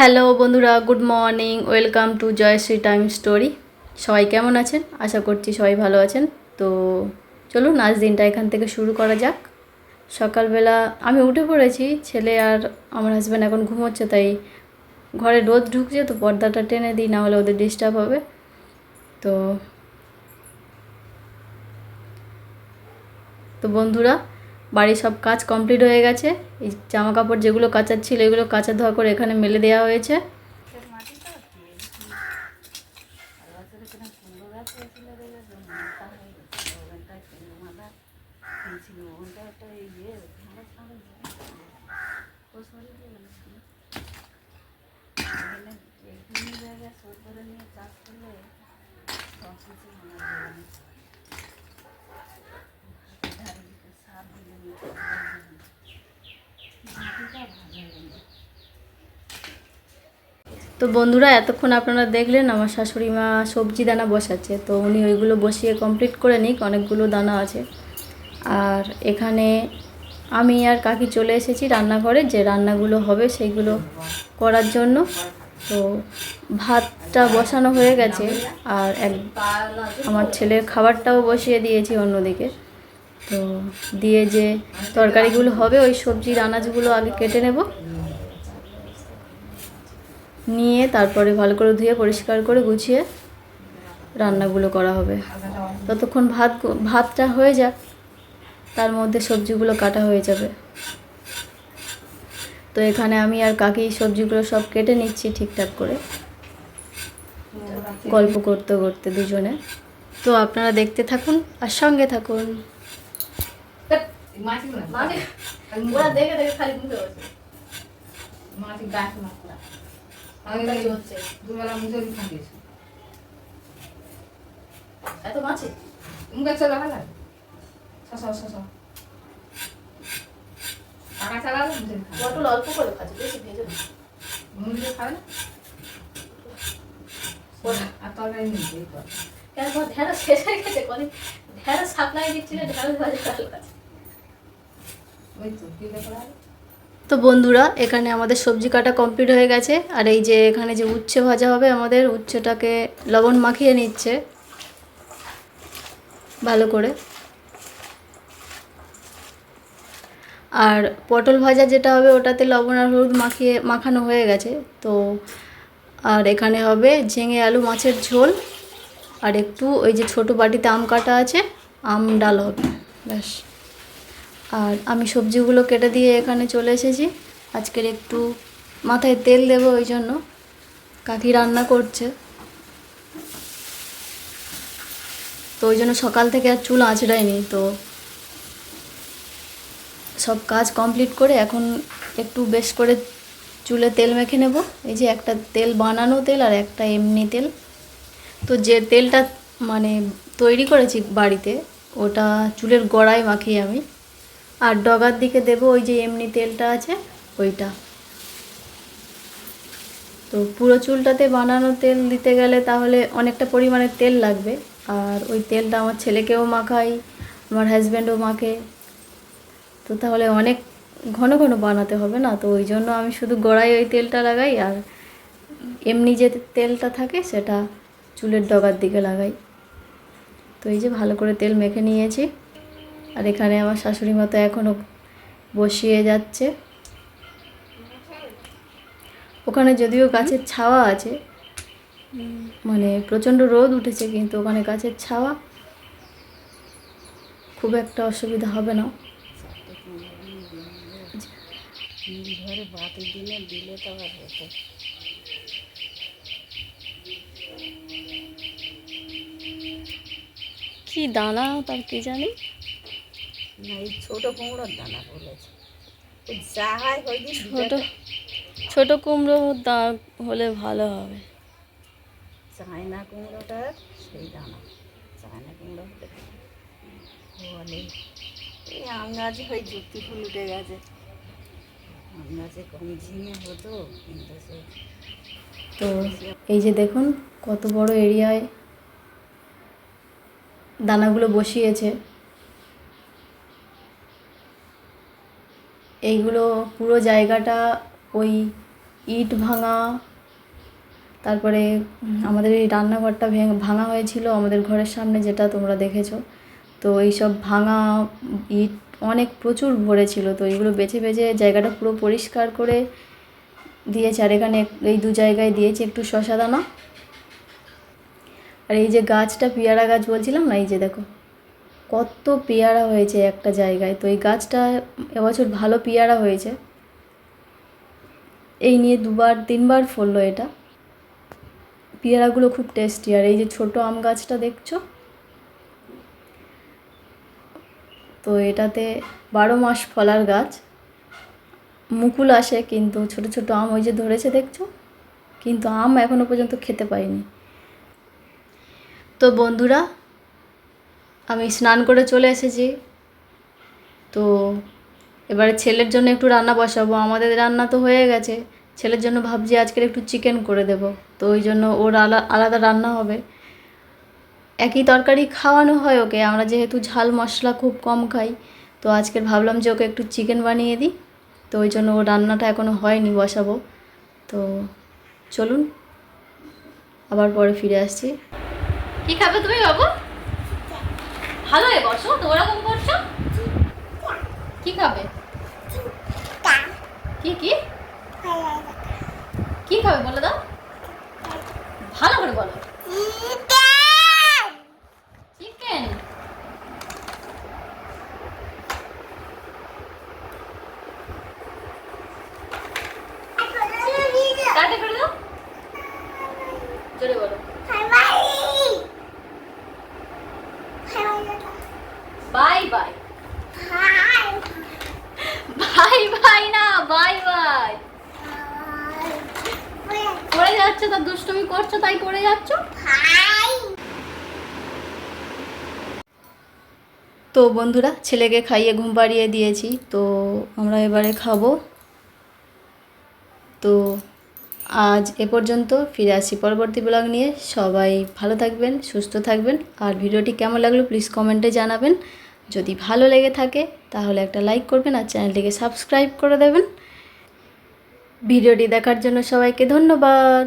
Hello বন্ধুরা, good morning, welcome to Jayashree time story. সবাই কেমন আছেন? আশা করছি সবাই ভালো আছেন। তো চলুন, আজ দিনটা এখান থেকে শুরু করা যাক। সকালবেলা আমি উঠে পড়েছি, ছেলে আর আমার হাজব্যান্ড এখন ঘুমোচ্ছে, তাই ঘরে রোদ ঢুকছে, তো পর্দাটা টেনে দিই, না হলে ওদের ডিস্টার্ব হবে। তো তো বন্ধুরা বাড়ির সব কাজ কমপ্লিট হয়ে গেছে। এই জামা কাপড় যেগুলো কাচার ছিল, এগুলো কাচা ধোয়া করে এখানে মেলে দেওয়া হয়েছে। তো বন্ধুরা, এতক্ষণ আপনারা দেখলেন আমার শাশুড়ি মা সবজি দানা বসাচ্ছে। তো উনি ওইগুলো বসিয়ে কমপ্লিট করে নিক, অনেকগুলো দানা আছে। আর এখানে আমি আর কাকি চলে এসেছি রান্নাঘরে, যে রান্নাগুলো হবে সেইগুলো করার জন্য। তো ভাতটা বসানো হয়ে গেছে, আর এক আমার ছেলের খাবারটাও বসিয়ে দিয়েছি অন্যদিকে। তো দিয়ে যে তরকারিগুলো হবে, ওই সবজির আনাজগুলো আগে কেটে নেব। নিয়ে তারপরে ভালো করে ধুয়ে পরিষ্কার করে গুছিয়ে রান্নাগুলো করা হবে। ততক্ষণ ভাত ভাতটা হয়ে যাক, তার মধ্যে সবজিগুলো কাটা হয়ে যাবে। তো এখানে আমি আর কাকি সবজিগুলো সব কেটে নিচ্ছি ঠিকঠাক করে। গল্প করতে করতে দুজনে। তো আপনারা দেখতে থাকুন আর সঙ্গে থাকুন। ওরা দেখে দেখে খালি মুখে বসে দুবেলা মুসলি খাইয়েছি এত মাছে মুখে চলে ভালো টাকা চালালে পটল অল্প করে ভাজি বেশি ভেজে না। খাবে না? আর তরকারি কেন ঢেঁড়স শেষ হয়ে গেছে? কদিন ঢেঁড়স সাপ্লাই দিচ্ছিলে ঢেঁড়স ভাজি। তো বন্ধুরা, এখানে আমাদের সবজি কাটা কমপ্লিট হয়ে গেছে, আর এই যে এখানে যে উচ্ছে ভাজা হবে আমাদের, উচ্ছেটাকে লবণ মাখিয়ে নিচ্ছে, ভালো করে। আর পটল ভাজা যেটা হবে, ওটাতে লবণ আর হলুদ মাখিয়ে, মাখানো হয়ে গেছে, তো আর এখানে হবে ঝিঙে আলু মাছের ঝোল, আর একটু ওই যে ছোটো বাটিতে আম কাটা আছে, আম ডাল হবে, ব্যাস। আর আমি সবজিগুলো কেটে দিয়ে এখানে চলে এসেছি। আজকের একটু মাথায় তেল দেব ওই জন্য। কাকি রান্না করছে। তো ওই জন্য সকাল থেকে আর চুল আঁচড়ায়নি, তো সব কাজ কমপ্লিট করে এখন একটু বেশ করে চুলে তেল মেখে নেব। এই যে একটা তেল বানানো তেল আর একটা এমনি তেল। তো যে তেলটা মানে তৈরি করেছি বাড়িতে, ওটা চুলের গোড়ায় মাখি আমি। আর ডগার দিকে দেবো ওই যে এমনি তেলটা আছে, ওইটা। তো পুরো চুলটাতে বানানো তেল দিতে গেলে তাহলে অনেকটা পরিমাণে তেল লাগবে। আর ওই তেলটা আমার ছেলেকেও মাখাই, আমার হাজব্যান্ডও মাখে। তো তাহলে অনেক ঘন ঘন বানাতে হবে না? তো ওই জন্য আমি শুধু গোড়ায় ওই তেলটা লাগাই আর এমনি যে তেলটা থাকে সেটা চুলের ডগার দিকে লাগাই। তো এই যে ভালো করে তেল মেখে নিয়েছি। আর এখানে আমার শাশুড়ি মতো এখনও বসিয়ে যাচ্ছে। ওখানে যদিও গাছের ছাওয়া আছে মানে প্রচণ্ড রোদ উঠেছে, কিন্তু ওখানে গাছের ছাওয়া খুব একটা অসুবিধা হবে না। দিলে তো আবার কি দানা তার কি জানি? এই ছোট কুমড়োর দানা বলেছে। যা হয় ওই দিন ছোট ছোট কুমড়ো দা হলে ভালো হবে। চায়না কুমড়োটা সেই দানা। চায়না কুমড়ো বলে এই আম গাছে ওই যুক্তি ফুল উঠে গেছে। আম গাছে কম ঝিঙে হতো কিন্তু সে তো এই যে দেখুন কত বড় এরিয়ায় দানাগুলো বসিয়েছে। এইগুলো পুরো জায়গাটা ওই ইট ভাঙা, তারপরে আমাদের এই রান্নাঘরটা ভেঙে হয়েছিল আমাদের ঘরের সামনে যেটা তোমরা দেখেছ। তো এইসব ভাঙা ইট অনেক প্রচুর ভরে ছিল তো এইগুলো বেছে বেছে জায়গাটা পুরো পরিষ্কার করে দিয়েছে। আর এখানে এই দু জায়গায় দিয়েছে একটু শশা দানা। আর এই যে গাছটা, পেয়ারা গাছ বলছিলাম না, এই যে দেখো। কত পেয়ারা হয়েছে একটা জায়গায়। তো এই গাছটা এবছর ভালো পেয়ারা হয়েছে। এই নিয়ে দুবার, তিনবার ফললো এটা। পেয়ারাগুলো খুব টেস্টি। আর এই যে ছোট আম গাছটা দেখছ? তো এটাতে বারো মাস ফলার গাছ। মুকুল আসে কিন্তু ছোট ছোট আম ওই যে ধরেছে দেখছ? কিন্তু আম এখনও পর্যন্ত খেতে পাইনি। তো বন্ধুরা আমি স্নান করে চলে এসেছি। তো এবারে ছেলের জন্য একটু রান্না বসাবো। আমাদের রান্না তো হয়ে গেছে। ছেলের জন্য ভাবছি আজকের একটু চিকেন করে দেব। তো ওই জন্য ওর আলা, আলাদা রান্না হবে। একই তরকারি খাওয়ানো হয় ওকে। আমরা যেহেতু ঝাল মশলা খুব কম খাই, তো আজকের ভাবলাম যে ওকে একটু চিকেন বানিয়ে দিই। তো ওই জন্য ওর রান্নাটা এখনও হয়নি, বসাবো। তো চলুন, আবার পরে ফিরে আসছি। কি খাবে তুমি বাবু? ভালো এ বসো তো ওরকম করছ? কি খাবে? কি কি খাবে বলে দাও ভালো করে বলো চিকেন কাটে করে দাও জোরে বলো বাই। বাই বাই বাই না বাই বাই। পড়ে যাচ্ছ তো দুষ্টুমি করছ তাই পড়ে যাচ্ছ? তো বন্ধুরা ছেলেকে খাইয়ে ঘুম পাড়িয়ে দিয়েছি তো আমরা এবারে খাব। তো আজ এ পর্যন্ত ফিরে আসি পরবর্তী ব্লগ নিয়ে। সবাই ভালো থাকবেন সুস্থ থাকবেন আর ভিডিওটি কেমন লাগল প্লিজ কমেন্টে জানাবেন। যদি ভালো লেগে থাকে, তাহলে একটা লাইক করবেন আর চ্যানেলটিকে সাবস্ক্রাইব করে দেবেন। ভিডিওটি দেখার জন্য সবাইকে ধন্যবাদ।